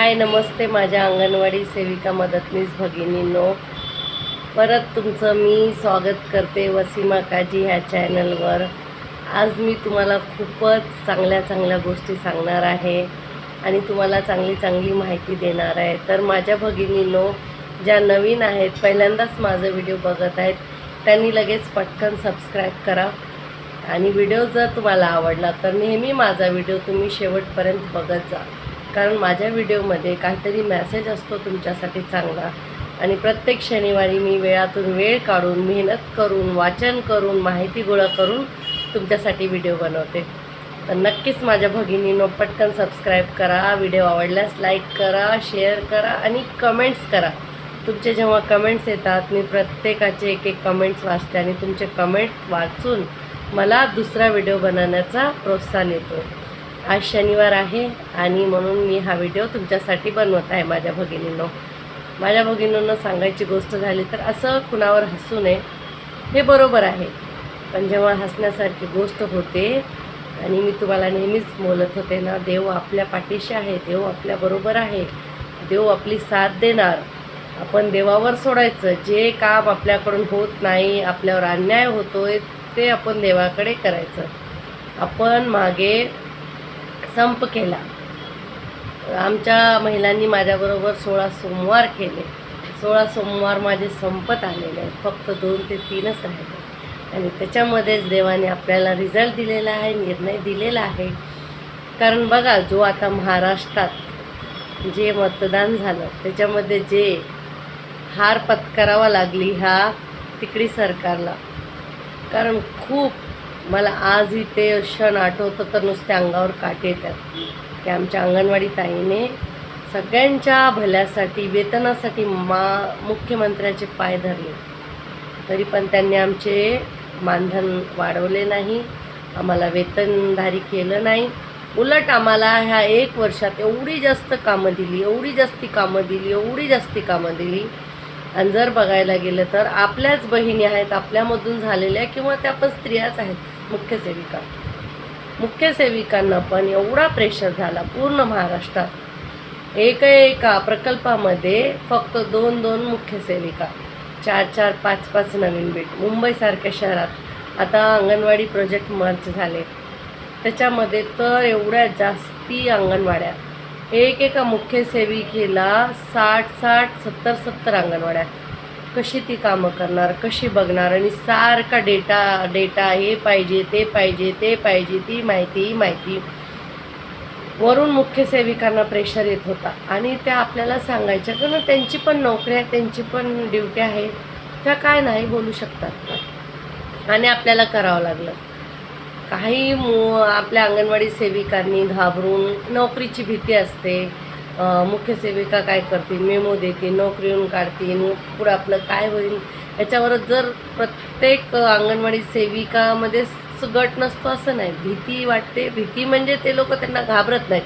हाय नमस्ते माझ्या अंगणवाडी सेविका मदतनीस भगिनींनो. परत तुमचं मी स्वागत करते वसीमा काजी ह्या चॅनलवर. आज मी तुम्हाला खूपच चांगल्या चांगल्या गोष्टी सांगणार आहे आणि तुम्हाला चांगली चांगली माहिती देणार आहे. तर माझ्या भगिनींनो ज्या नवीन आहेत पहिल्यांदाच माझं व्हिडिओ बघत आहेत त्यांनी लगेच पटकन सबस्क्राईब करा. आणि व्हिडिओ जर तुम्हाला आवडला तर नेहमी माझा व्हिडिओ तुम्ही शेवटपर्यंत बघत जा. कारण माझ्या व्हिडिओमध्ये काहीतरी मॅसेज असतो तुमच्यासाठी चांगला. आणि प्रत्येक शनिवारी मी वेळातून वेळ काढून मेहनत करून वाचन करून माहिती गोळा करून तुमच्यासाठी व्हिडिओ बनवते. तर नक्कीच माझ्या भगिनीनं पटकन सबस्क्राईब करा व्हिडिओ आवडल्यास लाईक करा शेअर करा आणि कमेंट्स करा. तुमचे जेव्हा कमेंट्स येतात मी प्रत्येकाचे एक एक कमेंट्स वाचते आणि तुमचे कमेंट वाचून मला दुसरा व्हिडिओ बनवण्याचा प्रोत्साहन येतो. आज शनिवार आहे आणि म्हणून मी हा व्हिडिओ तुमच्यासाठी बनवत आहे माझ्या भगिनींनो. माझ्या भगिनींना सांगायची गोष्ट झाली तर असं कुणावर हसू नये. हे बरोबर आहे. पण जेव्हा हसण्यासारखी गोष्ट होते आणि मी तुम्हाला नेहमीच बोलत होते ना देव आपल्या पाठीशी आहे देव आपल्याबरोबर आहे देव आपली साथ देणार. आपण देवावर सोडायचं. जे काम आपल्याकडून होत नाही आपल्यावर अन्याय होतोय ते आपण देवाकडे करायचं. आपण मागे संप केला. आमच्या महिलांनी माझ्याबरोबर सोळा सोमवार केले. सोळा सोमवार माझे संपत आलेले आहेत. फक्त दोन ते तीनच राहिले. आणि त्याच्यामध्येच देवाने आपल्याला रिझल्ट दिलेला आहे निर्णय दिलेला आहे. कारण बघा जो आता महाराष्ट्रात जे मतदान झालं त्याच्यामध्ये जे हार पत्करावा लागली ह्या तिकडी सरकारला. कारण खूप मला आजही ते क्षण आठवतं तर नुसत्या अंगावर काटे येतात. की आमच्या अंगणवाडी ताईने सगळ्यांच्या भल्यासाठी वेतनासाठी मा मुख्यमंत्र्याचे पाय धरले. तरी पण त्यांनी आमचे मानधन वाढवले नाही आम्हाला वेतनधारी केलं नाही. उलट आम्हाला ह्या एक वर्षात एवढी जास्त कामं दिली एवढी जास्ती कामं दिली एवढी जास्ती कामं दिली. आणि जर बघायला गेलं तर आपल्याच बहिणी आहेत आपल्यामधून झालेल्या किंवा त्या पण स्त्रियाच आहेत मुख्य सेविका. मुख्य सेविकांना पण एवढा प्रेशर झाला पूर्ण महाराष्ट्रात. एक एका प्रकल्पामध्ये फक्त दोन दोन मुख्य सेविका. चार चार पाच पाच नवीन बेट. मुंबईसारख्या शहरात. आता अंगणवाडी प्रोजेक्ट मार्च झाले. त्याच्यामध्ये तर एवढ्या जास्ती अंगणवाड्या. एक एका मुख्य सेविकेला साठ साठ सत्तर सत्तर अंगणवाड्या. कशी ती कामं करणार कशी बघणार आणि सारखा डेटा डेटा हे पाहिजे ते पाहिजे ते पाहिजे ती माहिती ही माहिती. वरून मुख्य सेविकांना प्रेशर येत होता आणि त्या आपल्याला सांगायच्या की ना त्यांची पण नोकरी आहे त्यांची पण ड्युटी आहे. त्या काय नाही बोलू शकतात. आणि आपल्याला करावं लागलं. काही मु आपल्या अंगणवाडी सेविकांनी घाबरून नोकरीची भीती असते. मुख्य सेविका काय करतील? मेमो देतील नोकरीहून काढतील पुढं आपलं काय होईल? याच्यावरच जर प्रत्येक अंगणवाडी सेविकामध्ये गट नसतो असं नाही. भीती वाटते. भीती म्हणजे ते लोक त्यांना घाबरत नाहीत.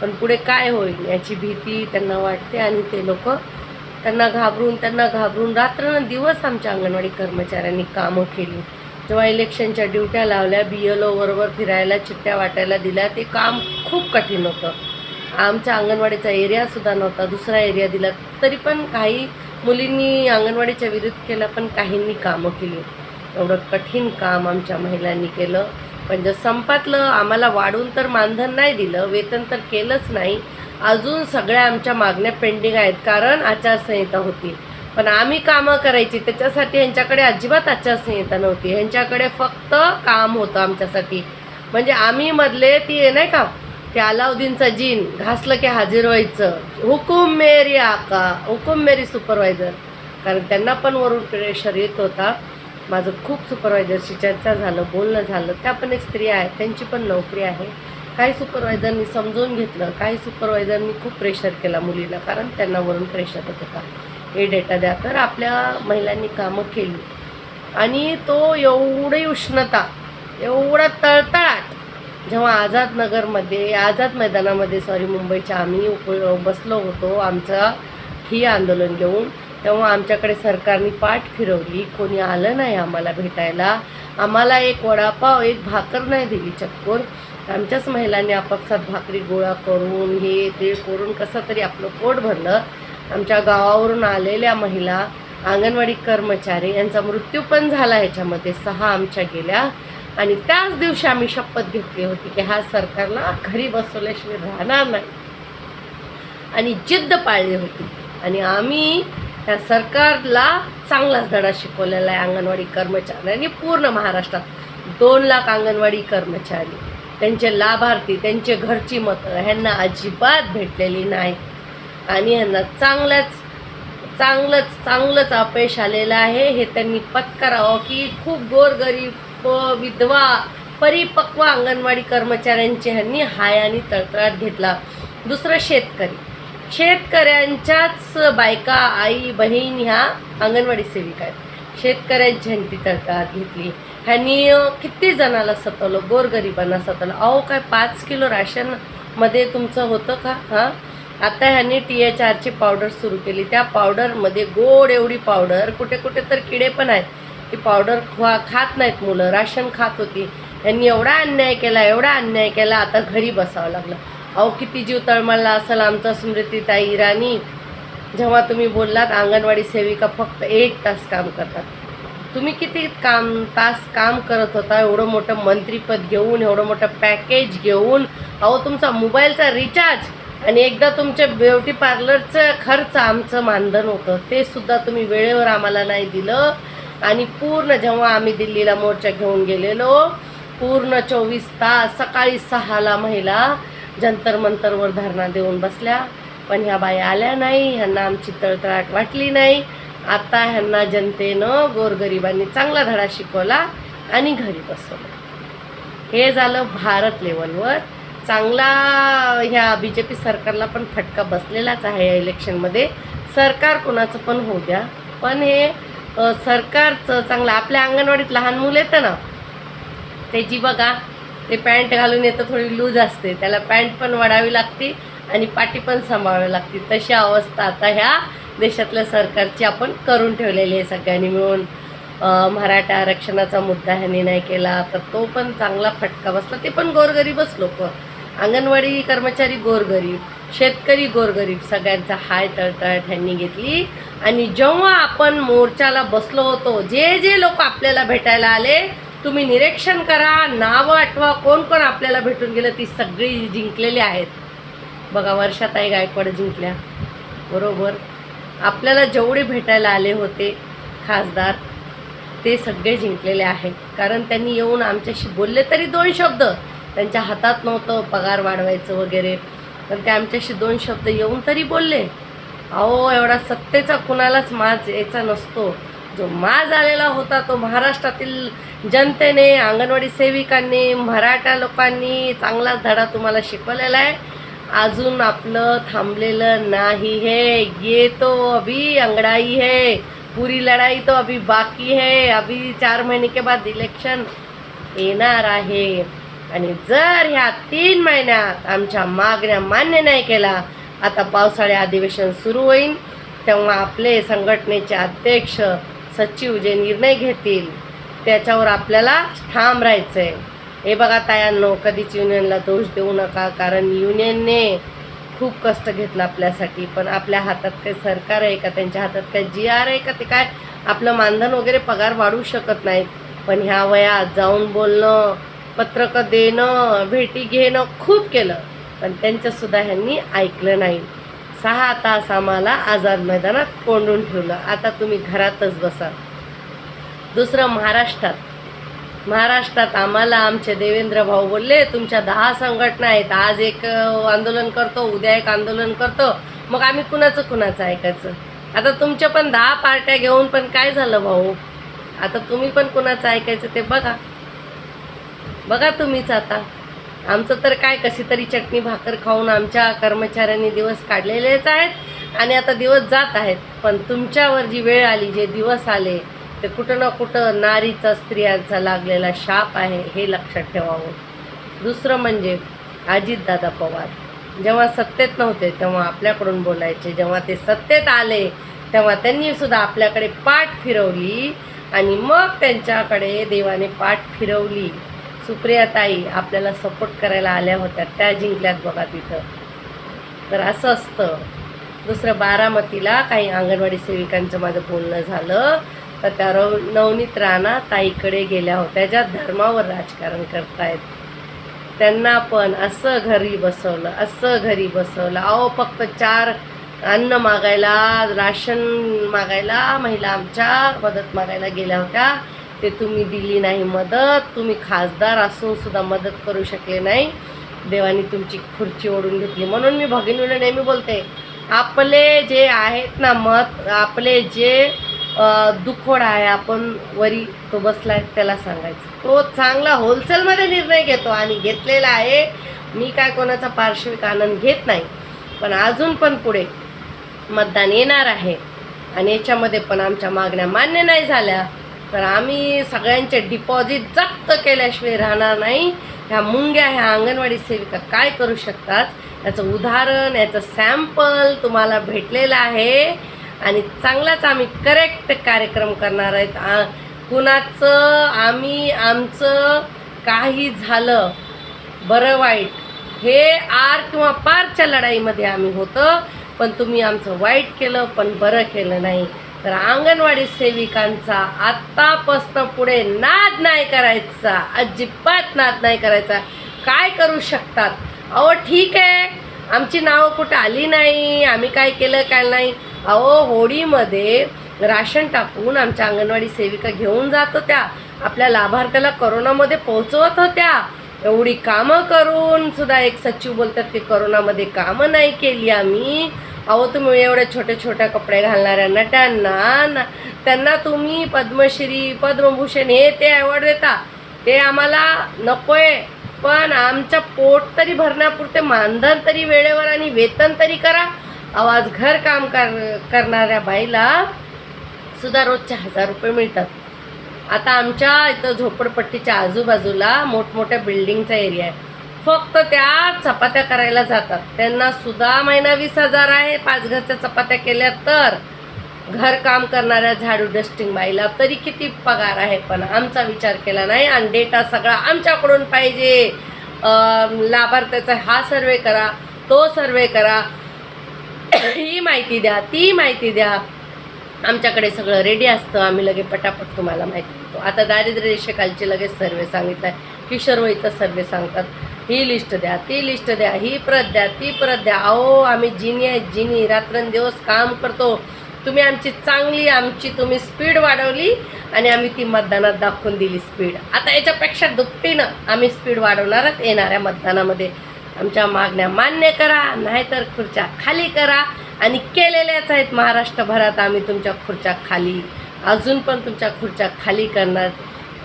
पण पुढे काय होईल याची भीती त्यांना वाटते आणि ते लोक त्यांना घाबरून त्यांना घाबरून रात्रनं दिवस आमच्या अंगणवाडी कर्मचाऱ्यांनी कामं केली. जेव्हा इलेक्शनच्या ड्युट्या लावल्या बी एल ओवरवर फिरायला चिठ्ठ्या वाटायला दिल्या ते काम खूप कठीण होतं. आमच्या अंगणवाडीचा एरियासुद्धा नव्हता दुसरा एरिया दिला. तरी पण काही मुलींनी अंगणवाडीच्या विरुद्ध केला पण काहींनी कामं केली. एवढं कठीण काम आमच्या महिलांनी केलं. पण जर संपातलं आम्हाला वाढून तर मानधन नाही दिलं वेतन तर केलंच नाही. अजून सगळ्या आमच्या मागण्या पेंडिंग आहेत कारण आचारसंहिता होती. पण आम्ही कामं करायची त्याच्यासाठी ह्यांच्याकडे अजिबात आचारसंहिता नव्हती. ह्यांच्याकडे फक्त काम होतं आमच्यासाठी. म्हणजे आम्ही मधले ती नाही का ते अलाउद्दीनचा जीन घासलं की हजर व्हायचं. हुकुम मेरी आका हुकुम मेरी सुपरवायझर कारण त्यांना पण वरून प्रेशर येत होता. माझं खूप सुपरवायझरशी चर्चा झालं बोलणं झालं. त्या पण एक स्त्री आहेत त्यांची पण नोकरी आहे. काही सुपरवायझरनी समजून घेतलं काही सुपरवायझरनी खूप प्रेशर केला मुलीला कारण त्यांना वरून प्रेशर येत होता. हे डेटा द्या. तर आपल्या महिलांनी कामं केली. आणि तो एवढी उष्णता एवढा तळतळाट जेव्हा आझाद नगरमध्ये आझाद मैदानामध्ये सॉरी मुंबईच्या आम्ही उप बसलो होतो आमचं ही आंदोलन घेऊन तेव्हा आमच्याकडे सरकारने पाठ फिरवली कोणी आलं नाही आम्हाला भेटायला. आम्हाला एक वडापाव एक भाकर नाही दिली चक्कून. आमच्याच महिलांनी आपापसात भाकरी गोळा करून हे ते करून कसं तरी आपलं पोट भरलं. आमच्या गावावरून आलेल्या महिला अंगणवाडी कर्मचारी यांचा मृत्यू पण झाला ह्याच्यामध्ये. सहा आमच्या गेल्या. आणि त्याच दिवशी आम्ही शपथ घेतली होती की ह्या सरकारला घरी बसवल्याशिवाय राहणार नाही. आणि जिद्द पाळली होती. आणि आम्ही त्या सरकारला चांगलाच धडा शिकवलेला आहे अंगणवाडी कर्मचाऱ्यांनी. पूर्ण महाराष्ट्रात दोन लाख अंगणवाडी कर्मचारी त्यांचे लाभार्थी त्यांचे घरची मतं ह्यांना अजिबात भेटलेली नाही. आणि ह्यांना चांगल्याच चांगलंच चांगलंच अपयश आलेलं आहे. हे त्यांनी पत्करावं की खूप गोरगरीब विधवा परिपक्व अंगणवाडी कर्मचाऱ्यांची ह्यांनी हाय आणि तळतळाट घेतला. दुसरं शेतकरी. शेतकऱ्यांच्याच बायका आई बहीण ह्या अंगणवाडी सेविका आहेत. शेतकऱ्यांची ह्यांनी तळतळाट घेतली. ह्यांनी किती जणाला सतवलं? गोरगरिबांना सतवलं. अहो काय पाच किलो राशनमध्ये तुमचं होतं का? हां? आता ह्यांनी टी एच आरची पावडर सुरू केली. त्या पावडरमध्ये गोड एवढी पावडर कुठे कुठे तर किडे पण आहेत. ती पावडर खा खात नाहीत मुलं. राशन खात होती. यांनी एवढा अन्याय केला एवढा अन्याय केला आता घरी बसावं लागलं. अहो किती जीव तळमळला असेल आमचा स्मृतीताई इराणी जेव्हा तुम्ही बोललात अंगणवाडी सेविका फक्त एक तास काम करतात. तुम्ही किती काम तास काम करत होता एवढं मोठं मंत्रीपद घेऊन एवढं मोठं पॅकेज घेऊन. अहो तुमचा मोबाईलचा रिचार्ज आणि एकदा तुमच्या ब्युटी पार्लरचं खर्च आमचं मानधन होतं. ते सुद्धा तुम्ही वेळेवर आम्हाला नाही दिलं. आणि पूर्ण जेव्हा आम्ही दिल्लीला मोर्चा घेऊन गेलेलो पूर्ण चोवीस तास सकाळी सहाला महिला जंतर मंतरवर धरणा देऊन बसल्या. पण ह्या बाया आल्या नाही ह्यांना आमची तळतळाट वाटली नाही. आता ह्यांना जनतेनं गोरगरिबांनी चांगला धडा शिकवला आणि घरी बसवलं. हे झालं भारत लेवलवर. चांगला ह्या बी जे पी सरकारला पण फटका बसलेलाच आहे या इलेक्शनमध्ये. सरकार कोणाचं पण होऊ द्या. पण हे सरकारचं चांगलं आपल्या अंगणवाडीत लहान मुलं येतं ना त्याची बघा ते पॅन्ट घालून येतं थोडी लूज असते. त्याला पॅन्ट पण वाढावी लागते आणि पाठी पण सांभाळावी लागते. तशी अवस्था आता ह्या देशातल्या सरकारची आपण करून ठेवलेली आहे सगळ्यांनी मिळून. मराठा आरक्षणाचा मुद्दा ह्यांनी नाही केला तर तो पण चांगला फटका बसला. ते पण गोरगरीबच लोक. अंगणवाडी कर्मचारी गोरगरीब शेतकरी गोरगरीब सगळ्यांचा हाय तळतळाट त्यांनी घेतली. आणि जेव्हा आपण मोर्चाला बसलो होतो जे जे लोक आपल्याला भेटायला आले तुम्ही निरीक्षण करा नावं आठवा कोण कोण आपल्याला भेटून गेलं ती सगळी जिंकलेली आहेत. बघा वर्षाताई गायकवाड जिंकल्या. बरोबर. आपल्याला जेवढे भेटायला आले होते खासदार ते सगळे जिंकलेले आहेत. कारण त्यांनी येऊन आमच्याशी बोलले तरी दोन शब्द. त्यांच्या हातात नव्हतं पगार वाढवायचं वगैरे. पण ते आमच्याशी दोन शब्द येऊन तरी बोलले. अहो एवढा सत्तेचा कुणालाच माज यायचा नसतो. जो माज आलेला होता तो महाराष्ट्रातील जनतेने अंगणवाडी सेविकांनी मराठा लोकांनी चांगलाच धडा तुम्हाला शिकवलेला आहे. अजून आपलं थांबलेलं नाही है. ये तो अभी अंगड़ाई है. पुरी लढाई तो अभी बाकी है. अभी चार महिने के बाद इलेक्शन येणार आहे. आणि जर ह्या तीन महिन्यात आमच्या मागण्या मान्य नाही केला आता पावसाळी अधिवेशन सुरू होईल तेव्हा आपले संघटनेचे अध्यक्ष सचिव जे निर्णय घेतील त्याच्यावर आपल्याला ठाम राहायचं आहे हे बघा तायांनो कधीच युनियनला दोष देऊ नका कारण युनियनने खूप कष्ट घेतलं आपल्यासाठी. पण आपल्या हातात काही सरकार आहे का? त्यांच्या हातात काय जी आर आहे का? ते काय? आपलं मानधन वगैरे पगार वाढू शकत नाहीत. पण ह्या वयात जाऊन बोलणं पत्रकं देणं भेटी घेणं खूप केलं. पण त्यांचंसुद्धा ह्यांनी ऐकलं नाही. सहा तास आम्हाला आझाद मैदानात कोंडून ठेवलं. आता तुम्ही घरातच बसा दुसरं महाराष्ट्रात. महाराष्ट्रात आम्हाला आमचे देवेंद्र भाऊ बोलले तुमच्या दहा संघटना आहेत. आज एक आंदोलन करतो उद्या एक आंदोलन करतो. मग आम्ही कुणाचं कुणाचं ऐकायचं? आता तुमच्या पण दहा पार्ट्या घेऊन पण काय झालं भाऊ? आता तुम्ही पण कुणाचं ऐकायचं ते बघा. बघा तुम्हीच आता. आमचं तर काय कशी तरी चटणी भाकर खाऊन आमच्या कर्मचाऱ्यांनी दिवस काढलेलेच आहेत आणि आता दिवस जात आहेत. पण तुमच्यावर जी वेळ आली जे दिवस आले ते कुठं ना कुठं नारीचा स्त्रियांचा लागलेला शाप आहे हे लक्षात ठेवावं. दुसरं म्हणजे अजितदादा पवार. जेव्हा सत्तेत नव्हते तेव्हा आपल्याकडून बोलायचे. जेव्हा ते सत्तेत आले तेव्हा त्यांनी सुद्धा आपल्याकडे पाठ फिरवली आणि मग त्यांच्याकडे देवाने पाठ फिरवली. सुप्रिया ताई आपल्याला सपोर्ट करायला आल्या होत्या त्या जिंकल्यात बघा तिथं. तर असं असतं. दुसरं बारामतीला काही अंगणवाडी सेविकांचं माझं बोलणं झालं. तर त्या रव नवनीत राणा ताईकडे गेल्या होत्या ज्या धर्मावर राजकारण करतायत. त्यांना पण असं घरी बसवलं असं घरी बसवलं. अहो फक्त चार अन्न मागायला राशन मागायला महिला आमच्या मदत मागायला गेल्या होत्या. ते तुम्ही दिली नाही मदत तुम्ही खासदार असून सुद्धा मदत करू शकले नाही. देवानी तुमची खुर्ची ओढून घेतली. म्हणून मी भगिनीला नेहमी बोलते आपले जे आहेत ना मत आपले जे दुखोड आहे आपण वरी तो बसलाय त्याला सांगायचं. तो चांगला होलसेलमध्ये निर्णय घेतो आणि घेतलेला आहे. मी काय कोणाचा पार्श्विक आनंद घेत नाही. पण अजून पण पुढे मतदान येणार आहे. आणि याच्यामध्ये पण आमच्या मागण्या मान्य नाही झाल्या. तर आम्ही सगळ्यांचे डिपॉझिट जप्त केल्याशिवाय राहणार नाही. ह्या मुंग्या ह्या अंगणवाडी सेविका काय करू शकतात? याचं उदाहरण याचं सॅम्पल तुम्हाला भेटलेलं आहे. आणि चांगलाच आम्ही करेक्ट कार्यक्रम करणार आहेत. आ- कुणाचं आम्ही आमचं काही झालं बरं वाईट हे आर किंवा पारच्या लढाईमध्ये आम्ही होतं. पण तुम्ही आमचं वाईट केलं पण बरं केलं नाही. तर अंगणवाडी सेविकांचा आत्तापासनं पुढे नाद नाही करायचा अजिबात नाद नाही करायचा. काय करू शकतात? अहो ठीक आहे. आमची नावं कुठं आली नाही? आम्ही काय केलं काय नाही? अहो होडीमध्ये राशन टाकून आमच्या अंगणवाडी सेविका घेऊन जात होत्या. आपल्या लाभार्थ्याला करोनामध्ये पोहोचवत होत्या. एवढी कामं करून सुद्धा एक सचिव बोलतात की करोनामध्ये कामं नाही केली आम्ही. अहो तुम्ही एवढ्या छोट्या छोट्या कपडे घालणाऱ्या नटांना ना त्यांना तुम्ही पद्मश्री पद्मभूषण हे ते अवॉर्ड देता. ते आम्हाला नकोय. पण आमचं पोट तरी भरण्यापुरते मानधन तरी वेळेवर आणि वेतन तरी करा. आवाज घर काम कर करणाऱ्या बाईला सुद्धा रोजचे हजार रुपये मिळतात. आता आमच्या इथं झोपडपट्टीच्या आजूबाजूला मोठमोठ्या बिल्डिंगचा एरिया आहे. फक्त त्या चपात्या करायला जातात. त्यांना सुद्धा महिना वीस हजार आहे. पाच घरच्या चपात्या केल्या तर घर काम करणाऱ्या झाडू डस्टिंग बाईला तरी किती पगार आहे? पण आमचा विचार केला नाही आणि डेटा सगळा आमच्याकडून पाहिजे. लाभार्थ्याचा हा सर्वे करा तो सर्वे करा. ही माहिती द्या ती माहिती द्या. आमच्याकडे सगळं रेडी असतं. आम्ही लगे पटापट तुम्हाला माहिती देतो. आता दारिद्र्य रेषेखालचे लगेच सर्वे सांगितलं आहे किशोरवयीचा सर्वे सांगतात. ही लिस्ट द्या ती लिस्ट द्या ही प्रत द्या ती प्रत द्या. अहो आम्ही जिनी आहे जिनी रात्रंदिवस काम करतो. तुम्ही आमची चांगली आमची तुम्ही स्पीड वाढवली आणि आम्ही ती मतदानात दाखवून दिली स्पीड. आता याच्यापेक्षा दुपटीनं आम्ही स्पीड वाढवणारच येणाऱ्या मतदानामध्ये. आमच्या मागण्या मान्य करा नाहीतर खुर्च्या खाली करा आणि केलेल्याच आहेत महाराष्ट्रभरात आम्ही तुमच्या खुर्च्या खाली. अजून पण तुमच्या खुर्च्या खाली करणार.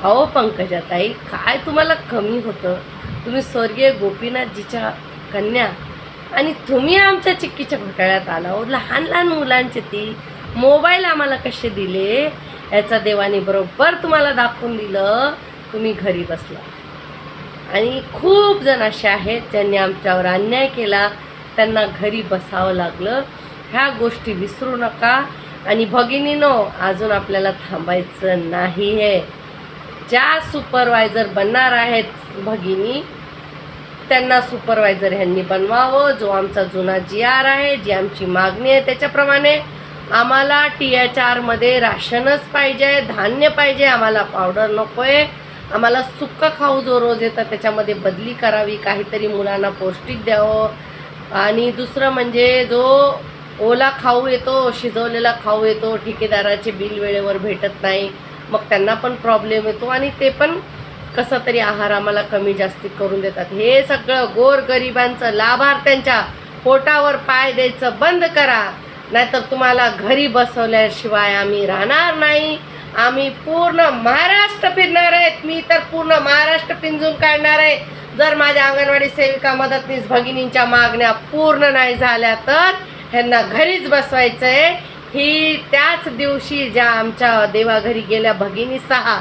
अहो पंकजाताई काय तुम्हाला कमी होतं? तुम्ही स्वर्गीय गोपीनाथजीच्या कन्या आणि तुम्ही आमच्या चिक्कीच्या घोटाळ्यात आला. हो लहान लहान मुलांचे ती मोबाईल आम्हाला कसे दिले? याचा देवाने बरोबर तुम्हाला दाखवून दिलं. तुम्ही घरी बसला. आणि खूप जण असे आहेत ज्यांनी आमच्यावर अन्याय केला. त्यांना घरी बसावं लागलं. ह्या गोष्टी विसरू नका. आणि भगिनीनो अजून आपल्याला थांबायचं नाही आहे ज्या सुपरवायझर बनणार आहेत भगिनी त्यांना सुपरवायझर ह्यांनी बनवावं. जो आमचा जुना जी आर आहे जी आमची मागणी आहे त्याच्याप्रमाणे आम्हाला टी एच आरमध्ये राशनच पाहिजे धान्य पाहिजे. आम्हाला पावडर नको आहे आम्हाला सुक्का खाऊ जो रोज येतं त्याच्यामध्ये बदली करावी. काहीतरी मुलांना पौष्टिक द्यावं. आणि दुसरं म्हणजे जो ओला खाऊ येतो शिजवलेला खाऊ येतो ठेकेदाराचे बिल वेळेवर भेटत नाही. मग त्यांना पण प्रॉब्लेम येतो आणि ते पण कसा तरी आहार आम्हाला कमी जास्ती करून देतात. हे सगळं गोरगरिबांचं लाभार्थ्यांच्या पोटावर पाय द्यायचं बंद करा. नाहीतर तुम्हाला घरी बसवल्याशिवाय आम्ही राहणार नाही. आम्ही पूर्ण महाराष्ट्र फिरणार आहेत. मी तर पूर्ण महाराष्ट्र पिंजून काढणार आहे. जर माझ्या अंगणवाडी सेविका मदतनीस भगिनींच्या मागण्या पूर्ण नाही झाल्या तर ह्यांना घरीच बसवायचं आहे ही त्याच दिवशी ज्या आमच्या देवाघरी गेल्या भगिनी सहा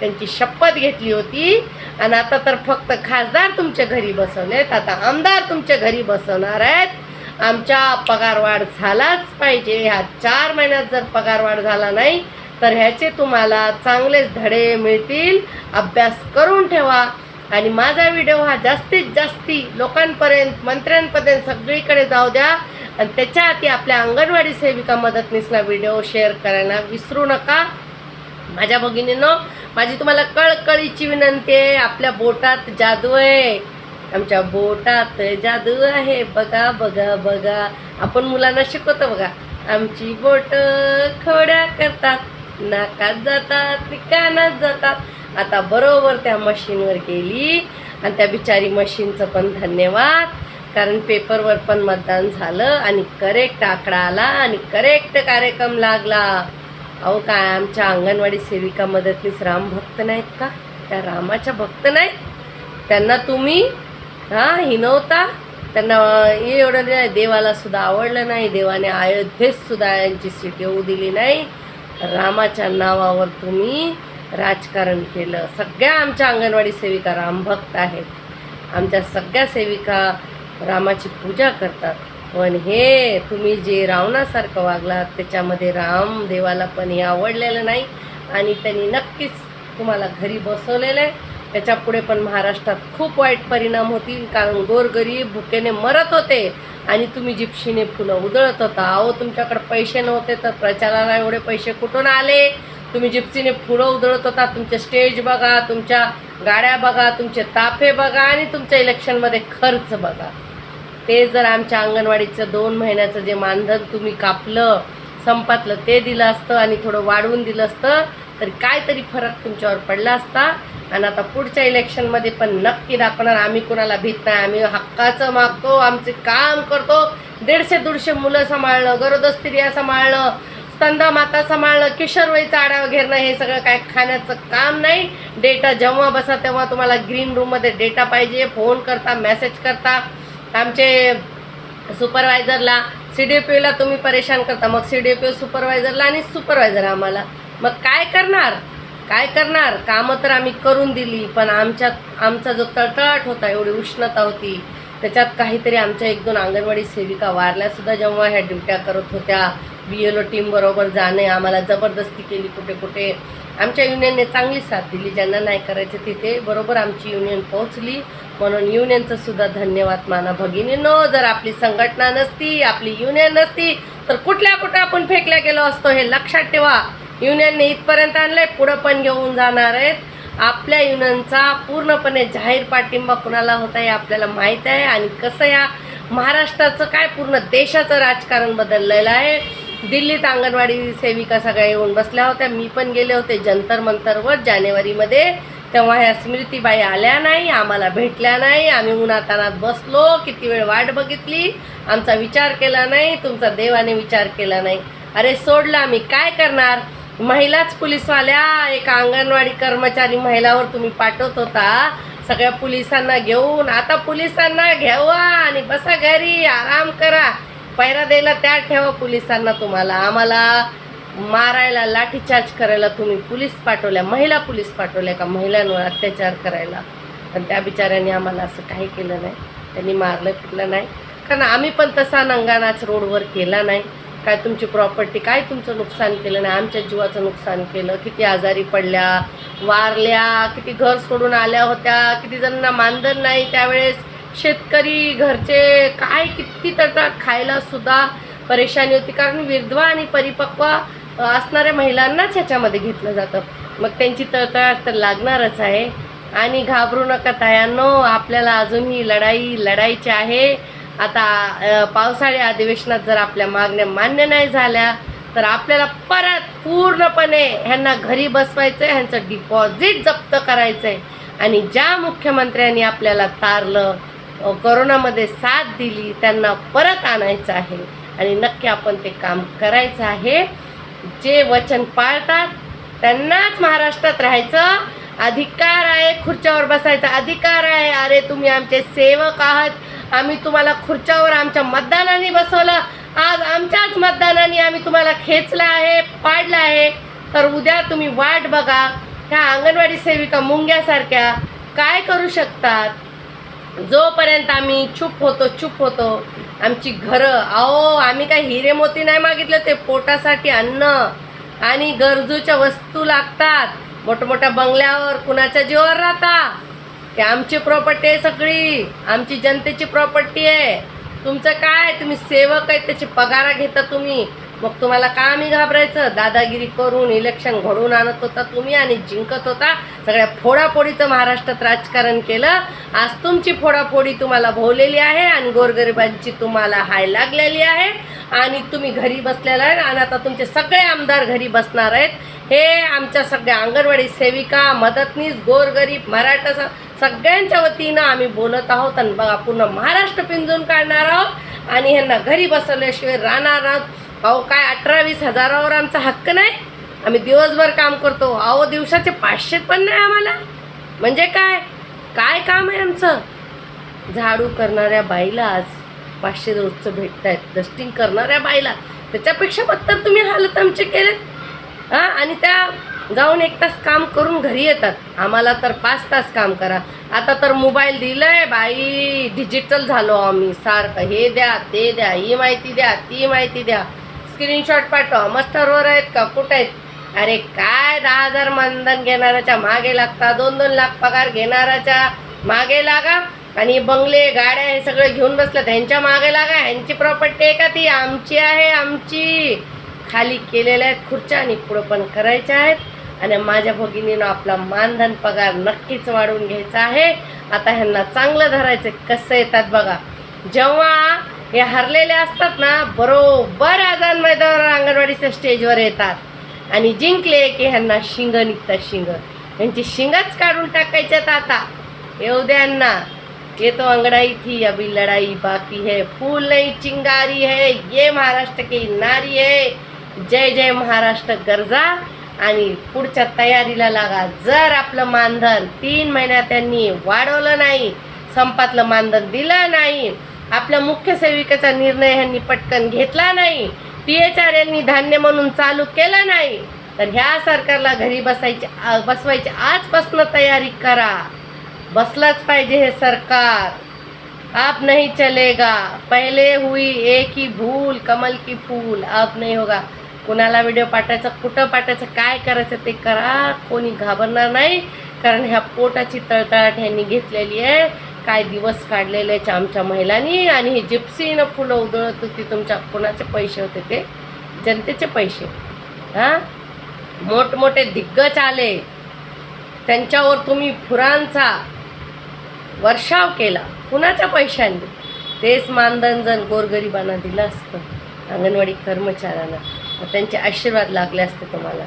त्यांची शपथ घेतली होती. आणि आता तर फक्त खासदार तुमच्या घरी बसवलेत. आता आमदार तुमच्या घरी बसवणार आहेत. आमच्या पगारवाढ झालाच पाहिजे. ह्या चार महिन्यात जर पगारवाढ झाला नाही तर ह्याचे तुम्हाला चांगलेच धडे मिळतील. अभ्यास करून ठेवा. आणि माझा व्हिडिओ हा जास्तीत जास्ती लोकांपर्यंत मंत्र्यांपर्यंत सगळीकडे जाऊ द्या. आणि त्याच्या आधी आपल्या अंगणवाडी सेविका मदतनीसला व्हिडिओ शेअर करायला विसरू नका. माझ्या भगिनीनं माझी तुम्हाला कळकळीची विनंती आहे आपल्या बोटात जादू आहे. आमच्या बोटात जादू आहे बघा बघा बघा. आपण मुलांना शिकवतो बघा. आमची बोट खोड्या करतात नाकात जातात कानात जातात. आता बरोबर त्या मशीनवर गेली आणि त्या बिचारी मशीनचं पण धन्यवाद. कारण पेपरवर पण मतदान झालं आणि करेक्ट आकडा आला आणि करेक्ट कार्यक्रम लागला. अहो काय आमच्या अंगणवाडी सेविका मदतनीस राम भक्त नाहीत का? त्या रामाच्या भक्त नाहीत. त्यांना तुम्ही हां हिनवता. त्यांना हे एवढं नाही देवाला सुद्धा आवडलं नाही. देवाने अयोध्येत सुद्धा यांची सीट येऊ दिली नाही. रामाच्या नावावर तुम्ही राजकारण केलं. सगळ्या आमच्या अंगणवाडी सेविका रामभक्त आहेत. आमच्या सगळ्या सेविका रामाची पूजा करतात. पण हे तुम्ही जे रावणासारखं वागलात त्याच्यामध्ये राम देवाला पण हे आवडलेलं नाही आणि त्यांनी नक्कीच तुम्हाला घरी बसवलेलं आहे. त्याच्या पुढे पण महाराष्ट्रात खूप वाईट परिणाम होतील कारण गोरगरीब भुकेने मरत होते आणि तुम्ही जिप्शीने फुलं उधळत होता. अहो तुमच्याकडे पैसे नव्हते तर प्रचाराला एवढे पैसे कुठून आले? तुम्ही जिप्सीने फुलं उधळत होता तुमचे स्टेज बघा तुमच्या गाड्या बघा तुमचे ताफे बघा आणि तुमच्या इलेक्शनमध्ये खर्च बघा. ते जर आमच्या अंगणवाडीचं दोन महिन्याचं जे मानधन तुम्ही कापलं संपातलं ते दिलं असतं आणि थोडं वाढवून दिलं असतं तर काहीतरी फरक तुमच्यावर पडला असता. आणि आता पुढच्या इलेक्शनमध्ये पण नक्की दाखवणार आम्ही कोणाला भीत नाही. आम्ही हक्काचं मागतो आमचे काम करतो. दीडशे दीडशे मुलं सांभाळणं गरोदर स्त्रिया सांभाळणं स्तंदा माता सांभाळणं किशोरवयीचा आढावा घेणं हे सगळं काय खाण्याचं काम नाही. डेटा जेव्हा बसा तेव्हा तुम्हाला ग्रीन रूममध्ये डेटा पाहिजे. फोन करता मेसेज करता. आमचे सुपरवायझरला सी डी पी ला तुम्ही परेशान करता. मग सी डी पी सुपरवायझरला आणि सुपरवायझर आम्हाला. मग काय करणार? काय करणार? कामं तर आम्ही करून दिली पण आमच्यात आमचा जो तळतळाट होता एवढी उष्णता होती त्याच्यात काहीतरी आमच्या एक दोन अंगणवाडी सेविका वारल्यासुद्धा जेव्हा ह्या ड्युट्या करत होत्या. बी एल ओ टीमबरोबर जाणे आम्हाला जबरदस्ती केली कुठे कुठे. आमच्या युनियनने चांगली साथ दिली ज्यांना नाही करायचं तिथे बरोबर आमची युनियन पोहोचली. म्हणून युनियनचं सुद्धा धन्यवाद माना भगिनीनो. जर आपली संघटना नसती आपली युनियन नसती तर कुठल्या कुठं आपण फेकल्या गेलो असतो हे लक्षात ठेवा. युनियनने इथपर्यंत आणलंय पुढं पण घेऊन जाणार आहेत. आपल्या युनियनचा पूर्णपणे जाहीर पाठिंबा कुणाला होता हे आपल्याला माहीत आहे. आणि कसं या महाराष्ट्राचं काय पूर्ण देशाचं राजकारण बदललेलं आहे. दिल्लीत अंगणवाडी सेविका सगळ्या येऊन बसल्या होत्या. मी पण गेले होते जंतर मंतरवर जानेवारीमध्ये. तेव्हा ह्या स्मृतीबाई आल्या नाही आम्हाला भेटल्या नाही. आम्ही उन्हातानात बसलो किती वेळ वाट बघितली. आमचा विचार केला नाही तुमचा देवाने विचार केला नाही. अरे सोडला आम्ही काय करणार? महिलाच पुलिसवाल्या एका अंगणवाडी कर्मचारी महिलावर तुम्ही पाठवत होता. सगळ्या पोलिसांना घेऊन आता पोलिसांना घ्यावा आणि बसा घरी आराम करा. पैरा द्यायला त्या ठेवा पोलिसांना तुम्हाला. आम्हाला मारायला लाठीचार्ज करायला तुम्ही पोलीस पाठवल्या महिला पोलीस पाठवल्या का महिलांवर अत्याचार करायला? पण त्या बिचाऱ्यांनी आम्हाला असं काही केलं नाही. त्यांनी मारलं फिरलं नाही. कारण आम्ही पण तसा नंगानाच रोडवर केला नाही. काय तुमची प्रॉपर्टी काय तुमचं नुकसान केलं नाही? आमच्या जीवाचं नुकसान केलं. किती आजारी पडल्या वारल्या किती घर सोडून आल्या होत्या किती जणांना मानधन नाही त्यावेळेस. शेतकरी घरचे काय किती तटा खायला सुद्धा परेशानी होती. कारण विधवा आणि परिपक्व असणाऱ्या महिलांनाच ह्याच्यामध्ये घेतलं जातं. मग त्यांची तळतळाट तर लागणारच आहे. आणि घाबरू नका तायांनो आपल्याला अजूनही लढाई लढायची आहे. आता पावसाळी अधिवेशनात जर आपल्या मागण्या मान्य नाही झाल्या तर आपल्याला परत पूर्णपणे ह्यांना घरी बसवायचं आहे ह्यांचं डिपॉझिट जप्त करायचं आहे आणि ज्या मुख्यमंत्र्यांनी आपल्याला तारलं करोनामध्ये कोरोनामध्ये साथ दिली त्यांना परत आणायचं आहे. आणि नक्की आपण ते काम करायचं आहे. जे वचन पाळतात त्यांनाच महाराष्ट्रात राहायचं. अधिकार आहे खुर्च्यावर बसायचा अधिकार आहे. अरे तुम्ही आमचे सेवक आहात. आम्ही तुम्हाला खुर्च्यावर आमच्या मतदानाने बसवलं. आज आमच्याच मतदानाने आम्ही तुम्हाला खेचलं आहे पाडलं आहे. तर उद्या तुम्ही वाट बघा. ह्या अंगणवाडी सेविका मुंग्यासारख्या काय करू शकतात? जोपर्यंत आम्ही चूप होतो चूप होतो आमची घरं. अहो आम्ही काय हिरे मोती नाही मागितलं ते पोटासाठी अन्न आणि गरजूच्या वस्तू लागतात. मोठमोठ्या बंगल्यावर कुणाच्या जीवावर राहता? ते आमची प्रॉपर्टी आहे सगळी. आमची जनतेची प्रॉपर्टी आहे. तुमचं काय? तुम्ही सेवक आहे त्याची पगारा घेता तुम्ही. मग तुम्हाला का आम्ही घाबरायचं? दादागिरी करून इलेक्शन घडवून आणत होता तुम्ही आणि जिंकत होता. सगळ्या फोडाफोडीचं महाराष्ट्रात राजकारण केलं. आज तुमची फोडाफोडी तुम्हाला भोवलेली आहे आणि गोरगरिबांची तुम्हाला हाय लागलेली आहे. आणि तुम्ही घरी बसलेला आहे आणि आता तुमचे सगळे आमदार घरी बसणार आहेत. हे आमच्या सगळ्या अंगणवाडी सेविका मदतनीस गोरगरीब मराठा स- सगळ्यांच्या वतीनं आम्ही बोलत आहोत आणि बघा पूर्ण महाराष्ट्र पिंजून काढणार आहोत. आणि ह्यांना घरी बसवल्याशिवाय राहणार आहोत. अहो काय अठरा वीस हजारावर आमचा हक्क नाही? आम्ही दिवसभर काम करतो. अहो दिवसाचे पाचशे पण नाही आम्हाला. म्हणजे काय? काय काम आहे आमचं? झाडू करणाऱ्या बाईला आज पाचशे रोजचं भेटत आहेत डस्टिंग करणाऱ्या बाईला. त्याच्यापेक्षा बत्तर तुम्ही हालत आमचे केलेत. हां? आणि त्या जाऊन एक तास काम करून घरी येतात. आम्हाला तर पाच तास काम करा. आता तर मोबाईल दिलंय बाई. डिजिटल झालो आम्ही. सारखं हे द्या ते द्या ही माहिती द्या ती माहिती द्या. स्क्रीनशॉट पाठवा. मस्टरवर आहेत का? कुठं आहेत? अरे काय दहा हजार मानधन घेणाऱ्याच्या मागे लागता? दोन दोन लाख पगार घेणाऱ्याच्या मागे लागा. आणि बंगले गाड्या हे सगळं घेऊन बसलं. त्यांच्या मागे लागा. ह्यांची प्रॉपर्टी आहे का ती? आमची आहे आमची. खाली केलेल्या आहेत खुर्च्या आणि पुढं पण करायच्या आहेत. आणि माझ्या भगिनीनं आपला मानधन पगार नक्कीच वाढवून घ्यायचा आहे. आता ह्यांना चांगलं धरायचं कसं येतात बघा. जेव्हा हे हरलेले असतात ना बरोबर आजान मैदानावर अंगणवाडीच्या स्टेजवर येतात. आणि जिंकले की ह्यांना शिंग निघतात शिंग. ह्यांची शिंगच काढून टाकायच्यात आता. येऊ द्यांना ये तो अंगड़ाई थी अभी लढाई बाकी है. फूल नाही चिंगारी है. ये महाराष्ट्र की नारी है. जय जय महाराष्ट्र गरजा. आणि पुढच्या तयारीला लागा. जर आपलं मानधन तीन महिन्यात त्यांनी वाढवलं नाही संपातलं मानधन दिलं नाही आपल्या मुख्य सेविकेचा निर्णय ह्यांनी पटकन घेतला नाही. पी एच आर यांनी धान्य म्हणून चालू केलं नाही. तर ह्या सरकारला घरी बसायची बसवायची आजपासून तयारी करा. बसलाच पाहिजे हे सरकार. अब नहीं चलेगा. पहिले हुई एक ही भूल कमल की फूल. अब नहीं होगा. कुणाला व्हिडिओ पाठायचा कुठं पाठायचं काय करायचं ते करा. कोणी घाबरणार नाही. कारण ह्या पोटाची तळतळाट ह्यांनी घेतलेली आहे. काय दिवस काढलेले आहेत आमच्या महिलांनी आणि ही जिप्सीनं फुलं उधळत होती तुमच्या कोणाचे पैसे होते ते? जनतेचे पैसे. हां? मोठमोठे दिग्गज आले. त्यांच्यावर तुम्ही फुरांचा वर्षाव केला. कुणाच्या पैशांनी? तेच मानधन जर गोरगरिबांना दिलं असतं अंगणवाडी कर्मचाऱ्यांना. त्यांचे आशीर्वाद लागले असते तुम्हाला.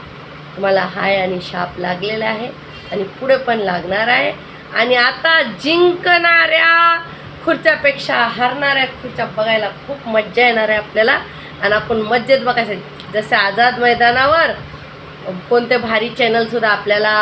तुम्हाला हाय आणि शाप लागलेला आहे आणि पुढे पण लागणार आहे. आणि आता जिंकणाऱ्या खुर्च्यापेक्षा हरणाऱ्या खुर्च्या बघायला खूप मज्जा येणार आहे आपल्याला. आणि आपण मज्जेत बघायचं. जसे आझाद मैदानावर कोणते भारी चॅनलसुद्धा आपल्याला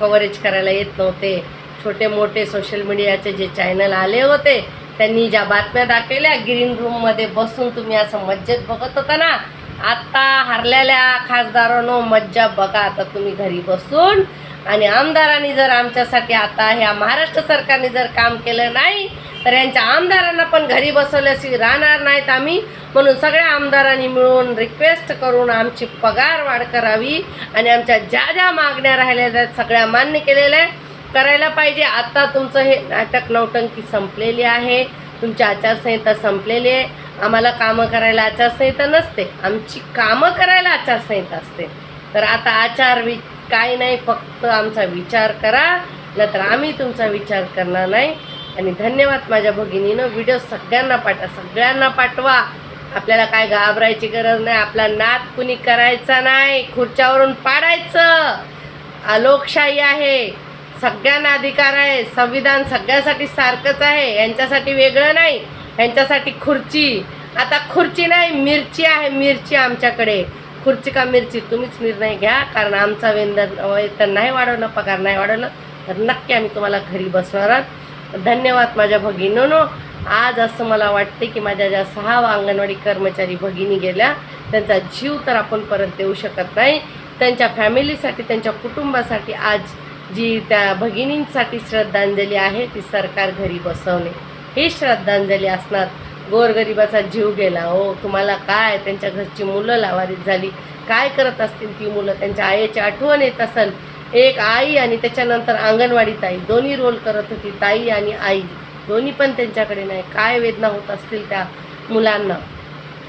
कव्हरेज करायला येत नव्हते. छोटे मोठे सोशल मीडियाचे जे चॅनल आले होते त्यांनी ज्या बातम्या दाखवल्या ग्रीन रूममध्ये बसून तुम्ही असं मज्जेत बघत होता ना. आत्ता हरलेल्या खासदारांनो मज्जा बघा. आता तुम्ही घरी बसून आणि आमदारांनी जर आमच्यासाठी आता ह्या महाराष्ट्र सरकारने जर काम केलं नाही तर यांच्या आमदारांना पण घरी बसवल्याशी राहणार नाहीत आम्ही. म्हणून सगळ्या आमदारांनी मिळून रिक्वेस्ट करून आमची पगार वाढ करावी आणि आमच्या ज्या ज्या मागण्या राहिल्या आहेत सगळ्या मान्य केलेल्या आहे करायला पाहिजे. आता तुमचं हे नाटक नौटंकी संपलेली आहे. तुमची आचारसंहिता संपलेली आहे. आम्हाला कामं करायला आचारसंहिता नसते. आमची कामं करायला आचारसंहिता असते. तर आता आचार वि काय नाही फक्त आमचा विचार करा नंतर आम्ही तुमचा विचार करणार नाही. आणि धन्यवाद माझ्या भगिनीनं व्हिडिओ सगळ्यांना पाठवा सगळ्यांना पाठवा. आपल्याला काय घाबरायची गरज नाही आपला नाद कुणी करायचा नाही खुर्च्यावरून पाडायचं. आलोकशाही लोकशाही आहे सगळ्यांना अधिकार आहे संविधान सगळ्यासाठी सारखंच आहे यांच्यासाठी वेगळं नाही यांच्यासाठी खुर्ची. आता खुर्ची नाही मिरची आहे मिरची आमच्याकडे. खुर्ची का मिरची तुम्हीच निर्णय घ्या. कारण आमचा वेतन वेतन नाही वाढवलं पगार नाही वाढवलं. तर नक्की आम्ही तुम्हाला घरी बसणार आहोत. धन्यवाद माझ्या भगिनीनो. आज असं मला वाटते की माझ्या ज्या सहा अंगणवाडी कर्मचारी भगिनी गेल्या त्यांचा जीव तर आपण परत देऊ शकत नाही. त्यांच्या फॅमिलीसाठी त्यांच्या कुटुंबासाठी आज जी त्या भगिनींसाठी श्रद्धांजली आहे ती सरकार घरी बसवणे. ही श्रद्धांजली असणार गोरगरिबाचा जीव गेला. हो तुम्हाला काय? त्यांच्या घरची मुलं लावारीत झाली. काय करत असतील ती मुलं? त्यांच्या आईची आठवण येत असेल एक आई आणि त्याच्यानंतर अंगणवाडी ताई. दोन्ही रोल करत होती ताई आणि आई. दोन्ही पण त्यांच्याकडे नाही. काय वेदना होत असतील त्या मुलांना?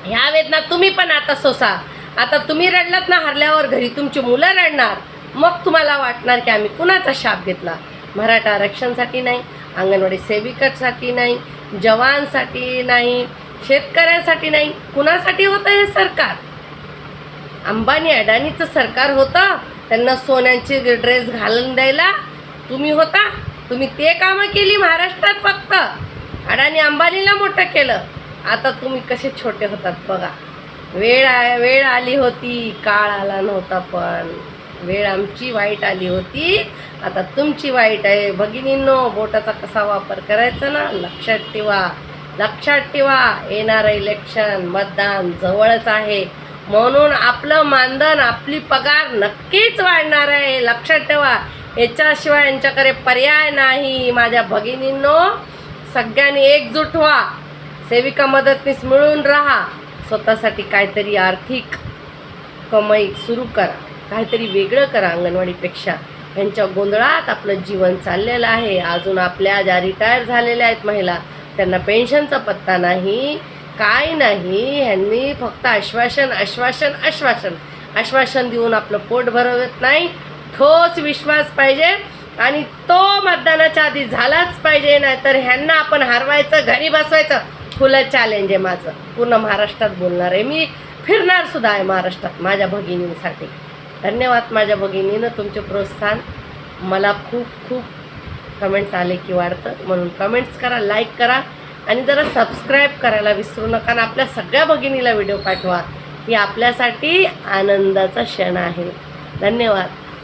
ह्या वेदना तुम्ही पण आता सोसा. आता तुम्ही रडलात ना हरल्यावर घरी तुमची मुलं रडणार. मग तुम्हाला वाटणार की आम्ही कुणाचा शाप घेतला? मराठा आरक्षणसाठी नाही अंगणवाडी सेविकासाठी नाही जवानसाठी नाही शेतकऱ्यांसाठी नाही कुणासाठी होतं हे सरकार? अंबानी अडाणीचं सरकार होतं त्यांना सोन्यांचे ड्रेस घालून द्यायला तुम्ही होता. तुम्ही ते कामं केली महाराष्ट्रात फक्त. अडाणी अंबानीला मोठं केलं. आता तुम्ही कसे छोटे होतात बघा. वेळ आ वेळ आली होती काळ आला नव्हता पण. वेळ आमची वाईट आली होती. आता तुमची वाईट आहे. भगिनींनो बोटाचा कसा वापर करायचा ना? लक्षात ठेवा. लक्षात ठेवा. येणारं इलेक्शन मतदान जवळच आहे. म्हणून आपलं मानधन आपली पगार नक्कीच वाढणार आहे. लक्षात ठेवा. याच्याशिवाय यांच्याकडे पर्याय नाही. माझ्या भगिनींनो सगळ्यांनी एकजूट व्हा. सेविका मदतनीस मिळून राहा. स्वतःसाठी काहीतरी आर्थिक कमाई सुरू करा. काहीतरी वेगळं करा अंगणवाडीपेक्षा. यांच्या गोंधळात आपलं जीवन चाललेलं आहे. अजून आपल्या ज्या रिटायर झालेल्या आहेत महिला त्यांना पेन्शनचा पत्ता नाही काय नाही. ह्यांनी फक्त आश्वासन आश्वासन आश्वासन आश्वासन देऊन आपलं पोट भरवत नाही. ठोस विश्वास पाहिजे आणि तो मतदानाच्या आधी झालाच पाहिजे. नाहीतर ह्यांना आपण हरवायचं घरी बसवायचं खुलं चॅलेंज आहे माझं. पूर्ण महाराष्ट्रात बोलणार आहे मी. फिरणार सुद्धा आहे महाराष्ट्रात माझ्या भगिनींसाठी. धन्यवाद माझ्या भगिनीनं तुमचे प्रोत्साहन. मला खूप खूप कमेंट्स आले की वाढतं. म्हणून कमेंट्स करा लाईक करा. आणि जरा सबस्क्राईब करायला विसरू नका आणि आपल्या सगळ्या भगिनीला व्हिडिओ पाठवा. ही आपल्यासाठी आनंदाचा क्षण आहे. धन्यवाद.